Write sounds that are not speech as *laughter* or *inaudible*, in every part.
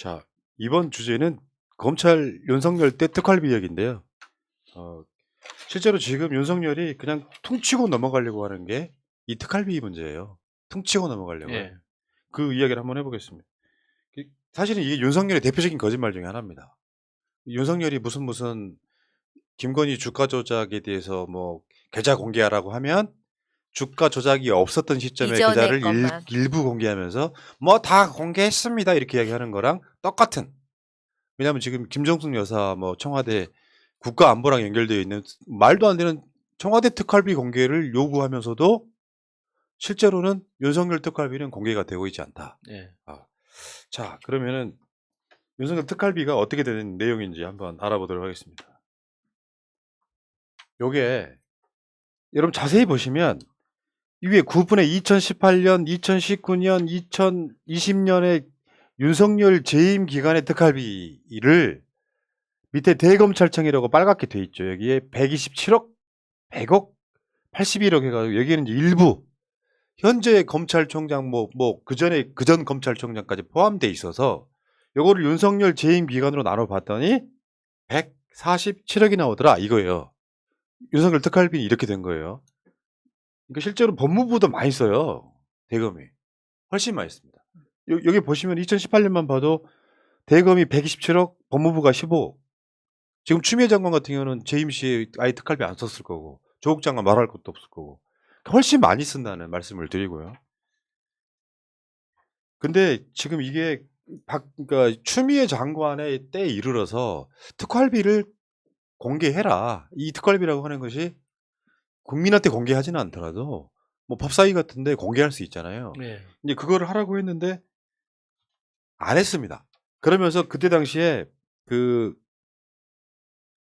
자, 이번 주제는 검찰 윤석열 때 특활비 얘기인데요. 어, 실제로 지금 윤석열이 그냥 퉁치고 넘어가려고 하는 게 이 특활비 문제예요. 퉁치고 넘어가려고. 예. 그 이야기를 한번 해보겠습니다. 이- 사실은 이게 윤석열의 대표적인 거짓말 중에 하나입니다. 윤석열이 무슨 무슨 김건희 주가 조작에 대해서 뭐 계좌 공개하라고 하면 주가 조작이 없었던 시점에 이전의 계좌를 것만. 일, 부 공개하면서 뭐 다 공개했습니다 이렇게 이야기하는 거랑 똑같은 왜냐하면 지금 김정숙 여사 뭐 청와대 국가안보랑 연결되어 있는 말도 안 되는 청와대 특활비 공개를 요구하면서도 실제로는 윤석열 특활비는 공개가 되고 있지 않다. 예. 자, 그러면은 윤석열 특활비가 어떻게 되는 내용인지 한번 알아보도록 하겠습니다. 요게 여러분 자세히 보시면 이 위에 9분의 2018년, 2019년, 2020년에 윤석열 재임 기간의 특활비를 밑에 대검찰청이라고 빨갛게 돼 있죠. 여기에 127억, 100억, 81억 해가지고 여기는 이제 일부 현재 검찰총장 뭐 뭐 그전에 그전 검찰총장까지 포함돼 있어서 요거를 윤석열 재임 기간으로 나눠 봤더니 147억이 나오더라 이거예요. 윤석열 특활비 이렇게 된 거예요. 그러니까 실제로 법무부도 많이 써요. 대검이. 훨씬 많이 씁니다. 요- 여기 보시면 2018년만 봐도 대검이 127억, 법무부가 15억. 지금 추미애 장관 같은 경우는 재임 시에 아예 특활비 안 썼을 거고 조국 장관 말할 것도 없을 거고 훨씬 많이 쓴다는 말씀을 드리고요. 근데 지금 이게 박, 그러니까 추미애 장관의 때에 이르러서 특활비를 공개해라. 이 특활비라고 하는 것이 국민한테 공개하지는 않더라도 뭐 법사위 같은데 공개할 수 있잖아요. 예. 이제 그거를 하라고 했는데 안 했습니다. 그러면서 그때 당시에 그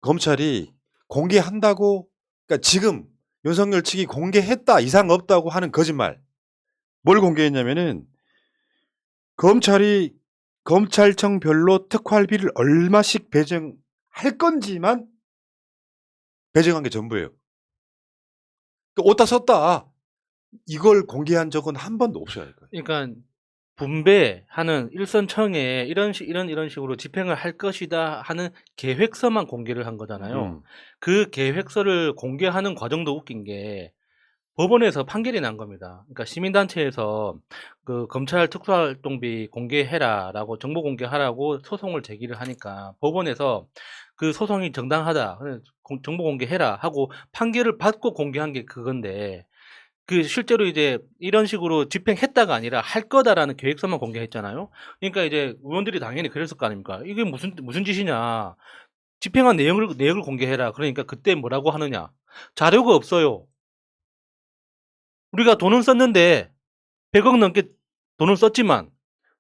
검찰이 공개한다고 그러니까 지금 윤석열 측이 공개했다 이상 없다고 하는 거짓말. 뭘 공개했냐면은 검찰이 검찰청별로 특활비를 얼마씩 배정할 건지만 배정한 게 전부예요. 그러니까 어디다 썼다. 이걸 공개한 적은 한 번도 없어요. 그러니까 분배하는 일선청에 이런 식 이런 이런 식으로 집행을 할 것이다 하는 계획서만 공개를 한 거잖아요. 음. 그 계획서를 공개하는 과정도 웃긴 게 법원에서 판결이 난 겁니다. 그러니까 시민단체에서 그 검찰 특수활동비 공개해라라고 정보 공개하라고 소송을 제기를 하니까 법원에서 그 소송이 정당하다, 정보 공개해라 하고 판결을 받고 공개한 게 그건데 그 실제로 이제 이런 식으로 집행했다가 아니라 할 거다라는 계획서만 공개했잖아요. 그러니까 이제 의원들이 당연히 그랬을 거 아닙니까? 이게 무슨 무슨 짓이냐? 집행한 내용을 내역을 공개해라. 그러니까 그때 뭐라고 하느냐? 자료가 없어요. 우리가 돈은 썼는데 100억 넘게 돈을 썼지만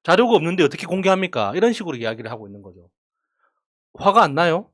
자료가 없는데 어떻게 공개합니까? 이런 식으로 이야기를 하고 있는 거죠. 화가 안 나요?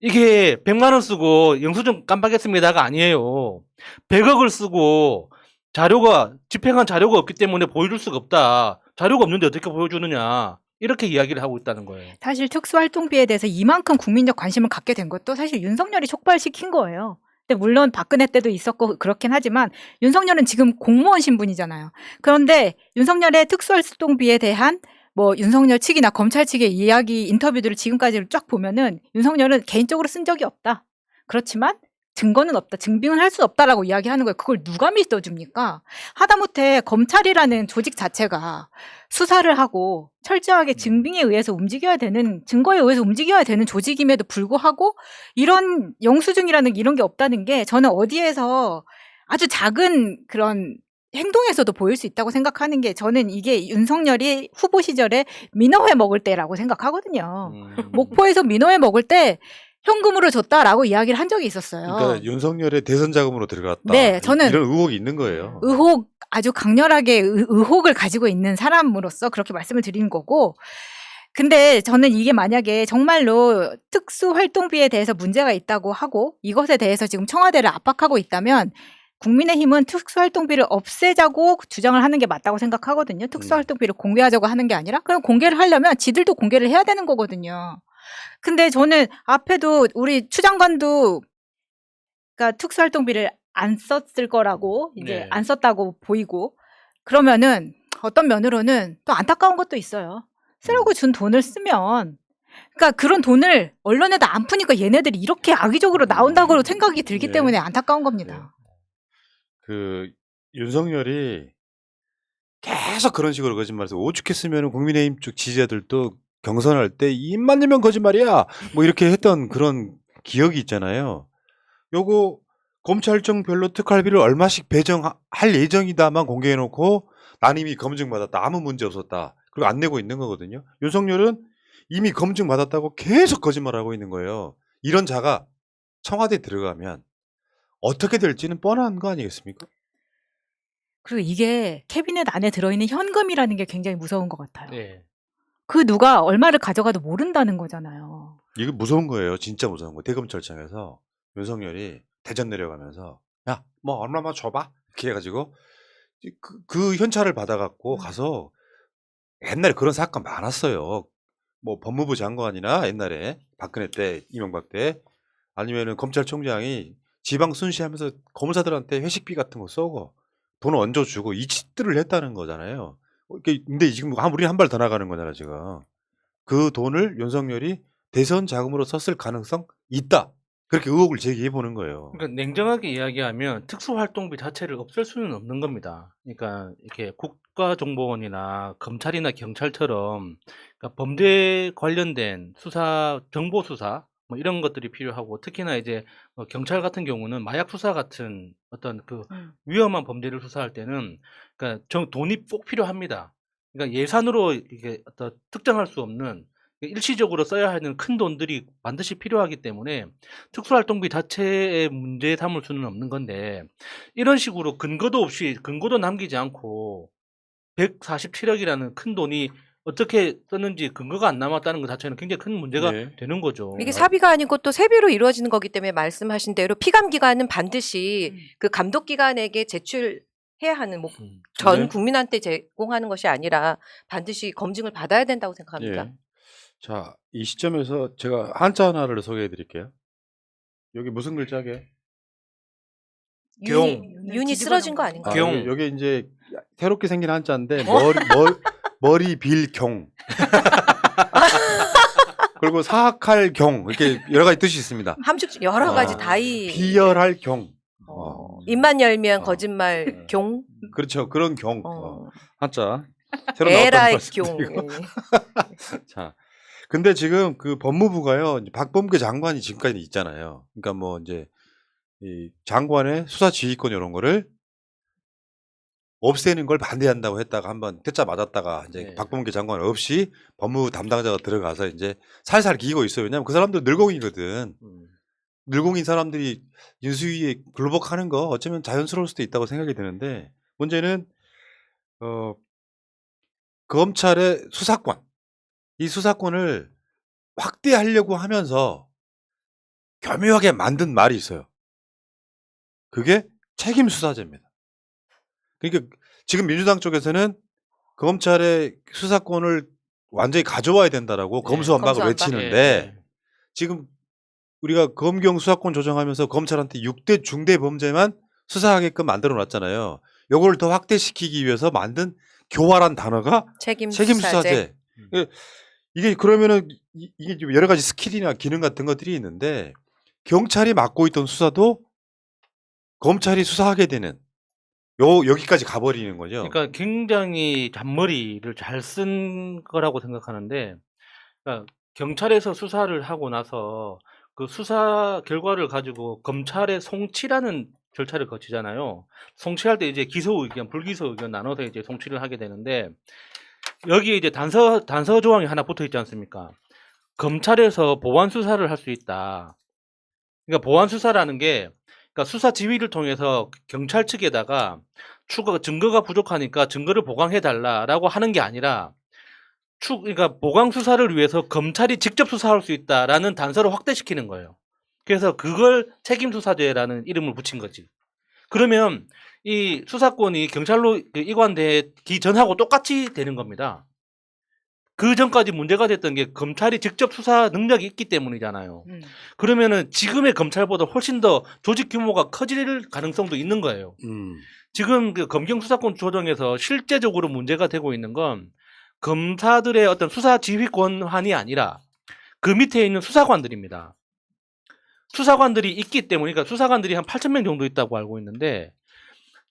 이게 100만 원 쓰고 영수증 깜빡했습니다가 아니에요. 100억을 쓰고 자료가 집행한 자료가 없기 때문에 보여줄 수가 없다. 자료가 없는데 어떻게 보여주느냐. 이렇게 이야기를 하고 있다는 거예요. 사실 특수활동비에 대해서 이만큼 국민적 관심을 갖게 된 것도 사실 윤석열이 촉발시킨 거예요. 근데 물론 박근혜 때도 있었고 그렇긴 하지만 윤석열은 지금 공무원 신분이잖아요. 그런데 윤석열의 특수활동비에 대한 뭐 윤석열 측이나 검찰 측의 이야기 인터뷰들을 지금까지 쫙 보면은 윤석열은 개인적으로 쓴 적이 없다. 그렇지만 증거는 없다. 증빙은 할수 없다라고 이야기하는 거예요. 그걸 누가 믿어줍니까? 하다못해 검찰이라는 조직 자체가 수사를 하고 철저하게 증빙에 의해서 움직여야 되는 증거에 의해서 움직여야 되는 조직임에도 불구하고 이런 영수증이라는 이런 게 없다는 게 저는 어디에서 아주 작은 그런 행동에서도 보일 수 있다고 생각하는 게 저는 이게 윤석열이 후보 시절에 민어회 먹을 때라고 생각하거든요. 음. 목포에서 민어회 먹을 때 현금으로 줬다라고 이야기를 한 적이 있었어요. 그러니까 윤석열의 대선 자금으로 들어갔다. 네, 이- 저는 이런 의혹이 있는 거예요. 의혹 아주 강렬하게 의, 의혹을 가지고 있는 사람으로서 그렇게 말씀을 드리는 거고 근데 저는 이게 만약에 정말로 특수활동비에 대해서 문제가 있다고 하고 이것에 대해서 지금 청와대를 압박하고 있다면 국민의힘은 특수활동비를 없애자고 주장을 하는 게 맞다고 생각하거든요. 특수활동비를 공개하자고 하는 게 아니라 그럼 공개를 하려면 지들도 공개를 해야 되는 거거든요. 근데 저는 앞에도 우리 추 장관도 그러니까 특수활동비를 안 썼을 거라고 이제 네. 안 썼다고 보이고 그러면은 어떤 면으로는 또 안타까운 것도 있어요. 쓰라고 준 돈을 쓰면 그러니까 그런 돈을 언론에다 안 푸니까 얘네들이 이렇게 악의적으로 나온다고 생각이 들기 네. 때문에 안타까운 겁니다. 그 윤석열이 계속 그런 식으로 거짓말해서 오죽했으면 국민의힘 쪽 지지자들도 경선할 때 입만 열면 거짓말이야 뭐 이렇게 했던 그런 기억이 있잖아요. 요거 검찰청별로 특활비를 얼마씩 배정할 예정이다만 공개해놓고 난 이미 검증 받았다 아무 문제 없었다 그리고 안 내고 있는 거거든요. 윤석열은 이미 검증 받았다고 계속 거짓말하고 있는 거예요. 이런 자가 청와대 에 들어가면 어떻게 될지는 뻔한 거 아니겠습니까? 그리고 이게 캐비넷 안에 들어있는 현금이라는 게 굉장히 무서운 것 같아요. 네. 그 누가 얼마를 가져가도 모른다는 거잖아요. 이거 무서운 거예요. 진짜 무서운 거. 대검찰청에서 윤석열이 대전 내려가면서 야, 뭐 얼마만 줘봐. 이렇게 해가지고 그, 그 현찰을 받아갖고 음. 가서 옛날에 그런 사건 많았어요. 뭐 법무부 장관이나 옛날에 박근혜 때, 이명박 때 아니면은 검찰총장이 지방 순시하면서 검사들한테 회식비 같은 거 쏘고 돈 얹어주고 이 짓들을 했다는 거잖아요. 어, 근데 지금 한- 우리 한 발 더 나가는 거잖아 지금. 그 돈을 윤석열이 대선 자금으로 썼을 가능성 있다. 그렇게 의혹을 제기해 보는 거예요. 그러니까 냉정하게 이야기하면 특수활동비 자체를 없앨 수는 없는 겁니다. 그러니까 이렇게 국가정보원이나 검찰이나 경찰처럼 그러니까 범죄 관련된 수사, 정보 수사 뭐 이런 것들이 필요하고 특히나 이제 뭐 경찰 같은 경우는 마약 수사 같은 어떤 그 음. 위험한 범죄를 수사할 때는 그러니까 정- 돈이 꼭 필요합니다. 그러니까 예산으로 이게 어떤 특정할 수 없는 일시적으로 써야 하는 큰 돈들이 반드시 필요하기 때문에 특수활동비 자체의 문제 삼을 수는 없는 건데 이런 식으로 근거도 없이 근거도 남기지 않고 147억이라는 큰 돈이 어떻게 썼는지 근거가 안 남았다는 것 자체는 굉장히 큰 문제가 네. 되는 거죠. 이게 사비가 아니고 또 세비로 이루어지는 거기 때문에 말씀하신 대로 피감 기관은 반드시 음. 그 감독 기관에게 제출 해야 하는 뭐 음. 전 네. 국민한테 제공하는 것이 아니라 반드시 검증을 받아야 된다고 생각합니다. 예. 자, 이 시점에서 제가 한자 하나를 소개해 드릴게요. 여기 무슨 글자게? 경. 윤이, 윤이 쓰러진 거 아닌가? 아, 경. 여기, 여기 이제 새롭게 생긴 한자인데 머리 머리, *laughs* 머리 빌 경. *laughs* 그리고 사악할 경 이렇게 여러 가지 뜻이 있습니다. 함축 여러 가지 아, 다이 비열할 경. 어, 입만 열면 어. 거짓말 네. 경 그렇죠. 그런 경. 어, 어. 한자. 새로 나왔다는. 경 *laughs* 자, 근데 지금 그 법무부가요, 박범계 장관이 지금까지 있잖아요. 그러니까 뭐 이제 이 장관의 수사 지휘권 이런 거를 없애는 걸 반대한다고 했다가 한번 퇴짜 맞았다가 이제 네. 박범계 장관 없이 법무부 담당자가 들어가서 이제 살살 기고 있어요. 왜냐면 그 사람들 늙은이거든. 음. 늙은이 사람들이 인수위에 굴복하는 거 어쩌면 자연스러울 수도 있다고 생각이 드는데 문제는 어 검찰의 수사권 이 수사권을 확대하려고 하면서 교묘하게 만든 말이 있어요. 그게 책임 수사제입니다. 그러니까 지금 민주당 쪽에서는 검찰의 수사권을 완전히 가져와야 된다라고 네, 검수완박을 검수완박. 외치는데 네. 지금 우리가 검경 수사권 조정하면서 검찰한테 6대 중대 범죄만 수사하게끔 만들어 놨잖아요. 요걸 더 확대시키기 위해서 만든 교활한 단어가 책임 책임 수사제. 수사제. 음. 예, 이게 그러면은 이- 이게 좀 여러 가지 스킬이나 기능 같은 것들이 있는데 경찰이 맡고 있던 수사도 검찰이 수사하게 되는 요 여기까지 가버리는 거죠. 그러니까 굉장히 잔머리를 잘 쓴 거라고 생각하는데 그러니까 경찰에서 수사를 하고 나서 그 수사 결과를 가지고 검찰에 송치라는 절차를 거치잖아요. 송치할 때 이제 기소 의견, 불기소 의견 나눠서 이제 송치를 하게 되는데 여기에 이제 단서 단서 조항이 하나 붙어 있지 않습니까? 검찰에서 보완 수사를 할 수 있다. 그러니까 보완 수사라는 게 그러니까 수사 지휘를 통해서 경찰 측에다가 추가 증거가 부족하니까 증거를 보강해 달라라고 하는 게 아니라 추 그러니까 보강 수사를 위해서 검찰이 직접 수사할 수 있다라는 단서를 확대시키는 거예요. 그래서 그걸 책임 수사제라는 이름을 붙인 거지. 그러면 이 수사권이 경찰로 그 이관되기 전하고 똑같이 되는 겁니다. 그 전까지 문제가 됐던 게 검찰이 직접 수사 능력이 있기 때문이잖아요. 음. 그러면은 지금의 검찰보다 훨씬 더 조직 규모가 커질 가능성도 있는 거예요. 음. 지금 그 검경 수사권 조정에서 실제적으로 문제가 되고 있는 건 검사들의 어떤 수사 지휘 권한이 아니라 그 밑에 있는 수사관들입니다. 수사관들이 있기 때문에 그러니까 수사관들이 한 8천 명 정도 있다고 알고 있는데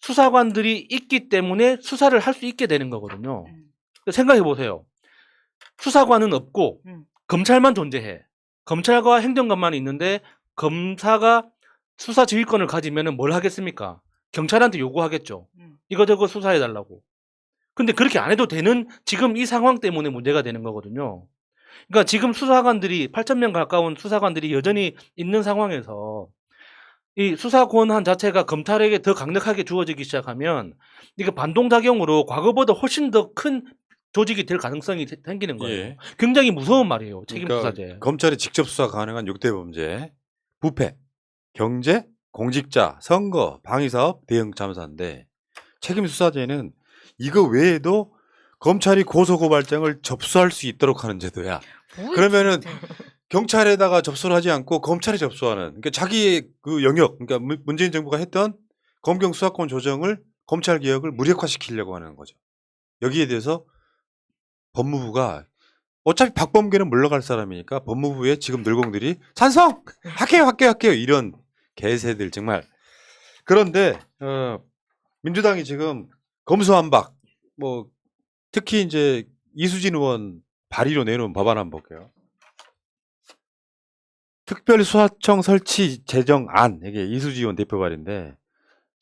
수사관들이 있기 때문에 수사를 할 수 있게 되는 거거든요. 음. 생각해 보세요. 수사관은 없고 음. 검찰만 존재해. 검찰과 행정관만 있는데 검사가 수사 지휘권을 가지면은 뭘 하겠습니까? 경찰한테 요구하겠죠. 음. 이거저거 수사해 달라고. 근데 그렇게 안 해도 되는 지금 이 상황 때문에 문제가 되는 거거든요. 그러니까 지금 수사관들이 8천 명 가까운 수사관들이 여전히 있는 상황에서 이 수사 권한 자체가 검찰에게 더 강력하게 주어지기 시작하면 이게 반동작용으로 과거보다 훨씬 더 큰 조직이 될 가능성이 세- 생기는 거예요. 예. 굉장히 무서운 말이에요. 책임 그러니까 수사제. 검찰이 직접 수사 가능한 6대 범죄, 부패, 경제, 공직자, 선거, 방위사업, 대형 참사인데 책임 수사제는 이거 외에도 검찰이 고소고발장을 접수할 수 있도록 하는 제도야. 뭐 그러면은 경찰에다가 접수를 하지 않고 검찰에 접수하는 그러니까 자기의 그 영역 그러니까 문- 문재인 정부가 했던 검경 수사권 조정을 검찰 개혁을 무력화시키려고 하는 거죠. 여기에 대해서 법무부가 어차피 박범계는 물러갈 사람이니까 법무부의 지금 늘공들이 찬성! 할게요 할게요 할게요! 이런 개새들 정말. 그런데 어, 민주당이 지금 검수한박 뭐 특히 이제 이수진 의원 발의로 내놓은 법안 한번 볼게요. 특별수사청 설치 제정안. 이게 이수지 의원 대표 발인데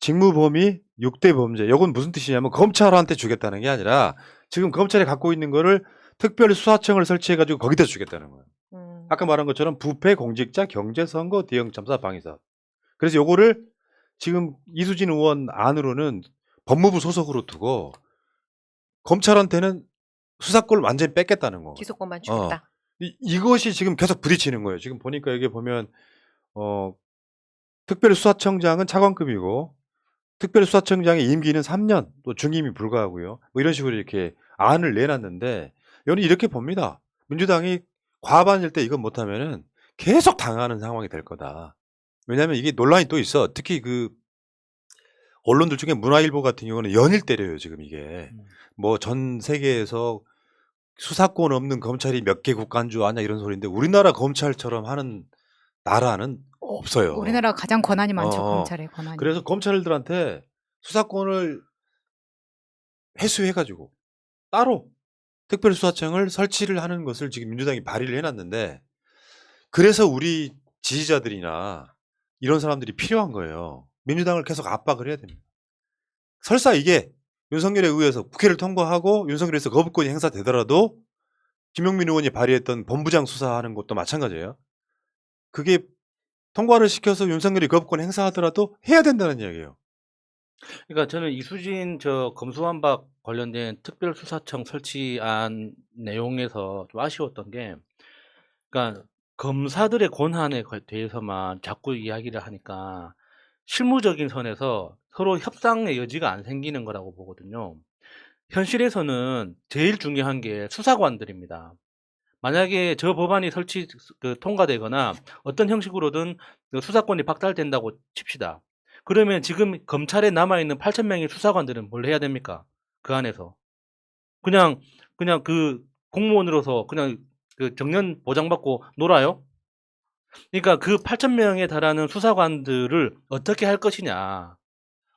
직무 범위 6대 범죄. 이건 무슨 뜻이냐면 검찰한테 주겠다는 게 아니라 지금 검찰이 갖고 있는 거를 특별 수사청을 설치해 가지고 거기다 주겠다는 거예요. 음. 아까 말한 것처럼 부패, 공직자, 경제, 선거, 대형 참사, 방위사업. 그래서 요거를 지금 이수진 의원 안으로는 법무부 소속으로 두고 검찰한테는 수사권을 완전히 뺏겠다는 거. 기소권만 주겠다. 이, 이것이 지금 계속 부딪히는 거예요. 지금 보니까 여기 보면 어 특별수사청장은 차관급이고 특별수사청장의 임기는 3년, 또 중임이 불가하고요. 뭐 이런 식으로 이렇게 안을 내놨는데 여는 이렇게 봅니다. 민주당이 과반일 때 이건 못하면은 계속 당하는 상황이 될 거다. 왜냐하면 이게 논란이 또 있어. 특히 그 언론들 중에 문화일보 같은 경우는 연일 때려요. 지금 이게 음. 뭐전 세계에서 수사권 없는 검찰이 몇 개 국가인 줄 아냐 이런 소리인데 우리나라 검찰처럼 하는 나라는 없어요. 우리나라가 가장 권한이 많죠. 어. 검찰의 권한이. 그래서 검찰들한테 수사권을 회수해가지고 따로 특별수사청을 설치를 하는 것을 지금 민주당이 발의를 해놨는데 그래서 우리 지지자들이나 이런 사람들이 필요한 거예요. 민주당을 계속 압박을 해야 됩니다. 설사 이게 윤석열에 의해서 국회를 통과하고 윤석열에서 거부권이 행사되더라도 김용민 의원이 발의했던 본부장 수사하는 것도 마찬가지예요. 그게 통과를 시켜서 윤석열이 거부권 행사하더라도 해야 된다는 이야기예요. 그러니까 저는 이수진 저 검수완박 관련된 특별수사청 설치안 내용에서 좀 아쉬웠던 게, 그러니까 검사들의 권한에 관- 대해서만 자꾸 이야기를 하니까 실무적인 선에서 서로 협상의 여지가 안 생기는 거라고 보거든요. 현실에서는 제일 중요한 게 수사관들입니다. 만약에 저 법안이 설치 그 통과되거나 어떤 형식으로든 그 수사권이 박탈된다고 칩시다. 그러면 지금 검찰에 남아 있는 8천 명의 수사관들은 뭘 해야 됩니까? 그 안에서 그냥 그냥 그 공무원으로서 그냥 그 정년 보장받고 놀아요? 그러니까 그 8천 명에 달하는 수사관들을 어떻게 할 것이냐.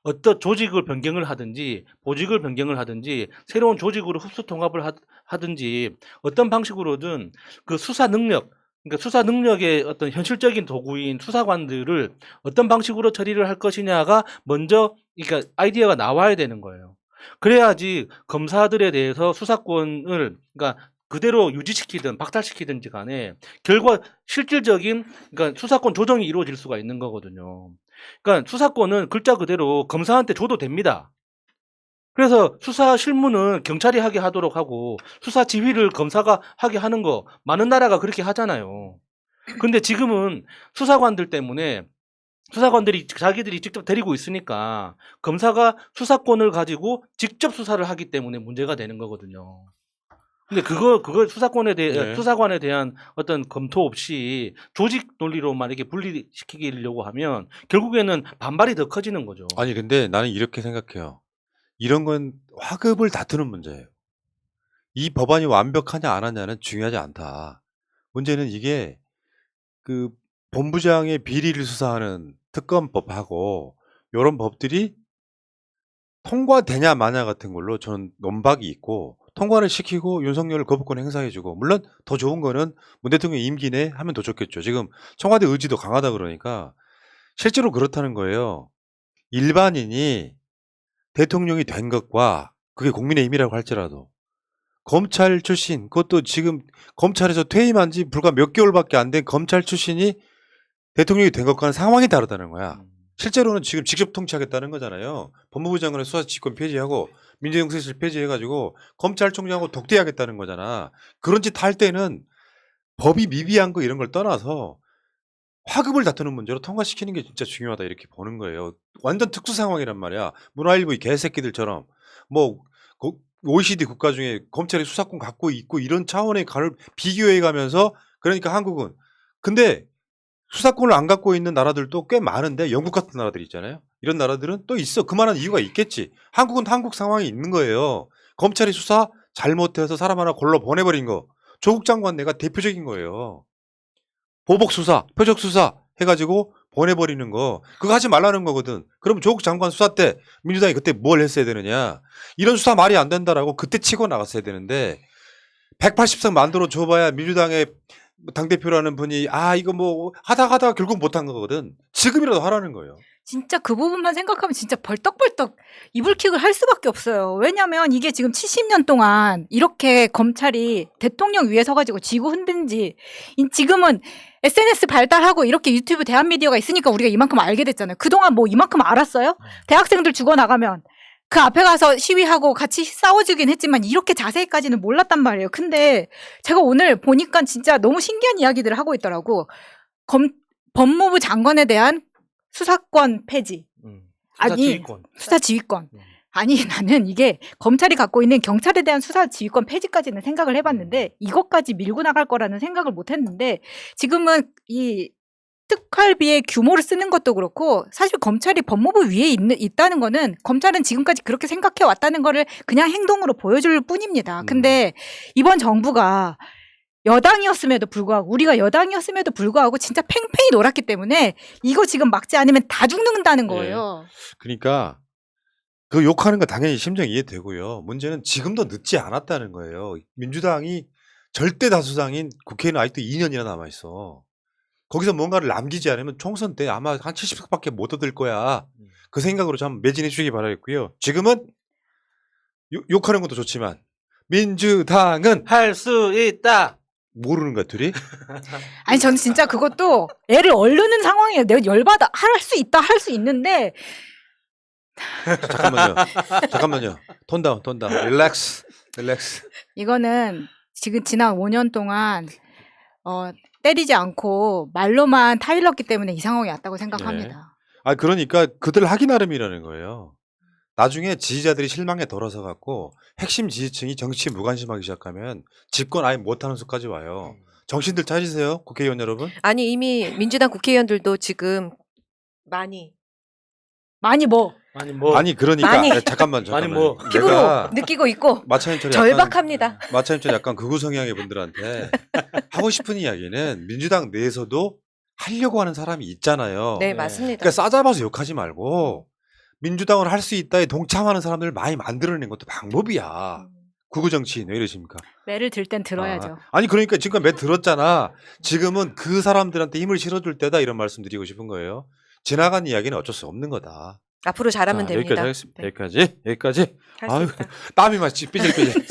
어떤 조직을 변경을 하든지 보직을 변경을 하든지 새로운 조직으로 흡수 통합을 하- 하든지 어떤 방식으로든 그 수사 능력 그러니까 수사 능력의 어떤 현실적인 도구인 수사관들을 어떤 방식으로 처리를 할 것이냐가 먼저 그러니까 아이디어가 나와야 되는 거예요. 그래야지 검사들에 대해서 수사권을 그러니까 그대로 유지시키든 박탈시키든지 간에 결과 실질적인 그러니까 수사권 조정이 이루어질 수가 있는 거거든요. 그러니까 수사권은 글자 그대로 검사한테 줘도 됩니다. 그래서 수사 실무는 경찰이 하게 하도록 하고 수사 지휘를 검사가 하게 하는 거 많은 나라가 그렇게 하잖아요. 근데 지금은 수사관들 때문에 수사관들이 자기들이 직접 데리고 있으니까 검사가 수사권을 가지고 직접 수사를 하기 때문에 문제가 되는 거거든요. 근데 그거 그거 수사권에 대해 네. 수사관에 대한 어떤 검토 없이 조직 논리로만 이렇게 분리시키려고 하면 결국에는 반발이 더 커지는 거죠. 아니 근데 나는 이렇게 생각해요. 이런 건 화급을 다투는 문제예요. 이 법안이 완벽하냐 안 하냐는 중요하지 않다. 문제는 이게 그 본부장의 비리를 수사하는 특검법하고 이런 법들이 통과되냐 마냐 같은 걸로 저는 논박이 있고 통과를 시키고 윤석열을 거부권 행사해주고 물론 더 좋은 거는 문 대통령 임기 내 하면 더 좋겠죠. 지금 청와대 의지도 강하다 그러니까 실제로 그렇다는 거예요. 일반인이 대통령이 된 것과 그게 국민의 힘이라고 할지라도 검찰 출신 그것도 지금 검찰에서 퇴임한 지 불과 몇 개월밖에 안 된 검찰 출신이 대통령이 된 것과는 상황이 다르다는 거야. 음. 실제로는 지금 직접 통치하겠다는 거잖아요. 법무부 장관의 수사지휘권 폐지하고 민주영세실 폐지해가지고 검찰총장하고 독대하겠다는 거잖아. 그런 짓 할 때는 법이 미비한 거 이런 걸 떠나서 화급을 다투는 문제로 통과시키는 게 진짜 중요하다 이렇게 보는 거예요. 완전 특수 상황이란 말이야. 문화일보 이 개새끼들처럼 뭐 고- OECD 국가 중에 검찰이 수사권 갖고 있고 이런 차원의 가를 비교해 가면서 그러니까 한국은 근데 수사권을 안 갖고 있는 나라들도 꽤 많은데 영국 같은 나라들 있잖아요. 이런 나라들은 또 있어. 그만한 이유가 있겠지. 한국은 한국 상황이 있는 거예요. 검찰이 수사 잘못해서 사람 하나 골로 보내버린 거. 조국 장관 내가 대표적인 거예요. 보복 수사, 표적 수사 해가지고 보내버리는 거. 그거 하지 말라는 거거든. 그럼 조국 장관 수사 때 민주당이 그때 뭘 했어야 되느냐. 이런 수사 말이 안 된다라고 그때 치고 나갔어야 되는데 180석 만들어 줘봐야 민주당의 당 대표라는 분이 아 이거 뭐 하다 하다가 결국 못한 거거든. 지금이라도 하라는 거예요. 진짜 그 부분만 생각하면 진짜 벌떡벌떡 이불킥을 할 수밖에 없어요. 왜냐면 이게 지금 70년 동안 이렇게 검찰이 대통령 위에 서가지고 지구 흔든 지 이- 지금은 SNS 발달하고 이렇게 유튜브 대한미디어가 있으니까 우리가 이만큼 알게 됐잖아요. 그동안 뭐 이만큼 알았어요? 대학생들 죽어나가면 그 앞에 가서 시위하고 같이 싸워주긴 했지만 이렇게 자세히까지는 몰랐단 말이에요. 근데 제가 오늘 보니까 진짜 너무 신기한 이야기들을 하고 있더라고. 검, 법무부 장관에 대한 수사권 폐지, 음. 아니, 수사지휘권. 수사 지휘권. 음. 아니 나는 이게 검찰이 갖고 있는 경찰에 대한 수사 지휘권 폐지까지는 생각을 해봤는데 이것까지 밀고 나갈 거라는 생각을 못했는데 지금은 이 특활비의 규모를 쓰는 것도 그렇고 사실 검찰이 법무부 위에 있는, 있다는 거는 검찰은 지금까지 그렇게 생각해 왔다는 거를 그냥 행동으로 보여줄 뿐입니다. 음. 근데 이번 정부가 여당이었음에도 불구하고 우리가 여당이었음에도 불구하고 진짜 팽팽히 놀았기 때문에 이거 지금 막지 않으면 다 죽는다는 예. 거예요. 그러니까 그 욕하는 거 당연히 심정 이해되고요. 문제는 지금도 늦지 않았다는 거예요. 민주당이 절대 다수당인 국회에는 아직도 2년이나 남아 있어. 거기서 뭔가를 남기지 않으면 총선 때 아마 한 70석밖에 못 얻을 거야. 음. 그 생각으로 좀 매진해 주시기 바라겠고요. 지금은 욕, 욕하는 것도 좋지만 민주당은 할 수 있다. 모르는 거야 둘이. *laughs* 아니 저는 진짜 그것도 애를 얼르는 상황이에요. 내가 열받아 할 수 있다 할 수 있는데 잠깐만요. 잠깐만요. 톤다운, 톤다운. 릴렉스, 릴렉스. 이거는 지금 지난 5년 동안 어, 때리지 않고 말로만 타일렀기 때문에 이 상황이 왔다고 생각합니다. 아 그러니까 그들 하기 나름이라는 거예요. 나중에 지지자들이 실망에 덜어서 갖고 핵심 지지층이 정치에 무관심하기 시작하면 집권 아예 못하는 수까지 와요. 정신들 차리세요, 국회의원 여러분. 아니 이미 민주당 국회의원들도 지금 많이 많이 뭐 아니 뭐 아니 그러니까 많이- 아, 잠깐만 *laughs* 잠깐만. 아니, 뭐 피부로 내가 느끼고 있고 마차인철이 절박합니다. 마차인철 약간 극우 성향의 분들한테 *laughs* 하고 싶은 이야기는 민주당 내에서도 하려고 하는 사람이 있잖아요. 네 네. 맞습니다. 그러니까 싸잡아서 욕하지 말고 민주당을 할 수 있다에 동참하는 사람들을 많이 만들어내는 것도 방법이야. 구구 정치인 왜 이러십니까? 매를 들 땐 들어야죠. 아, 니 그러니까 지금 매 들었잖아. 지금은 그 사람들한테 힘을 실어줄 때다 이런 말씀 드리고 싶은 거예요. 지나간 이야기는 어쩔 수 없는 거다. 앞으로 잘하면 자, 됩니다. 여기까지 하겠습니다. 네. 여기까지 여기까지 아유. 땀이 맞지 삐질삐질.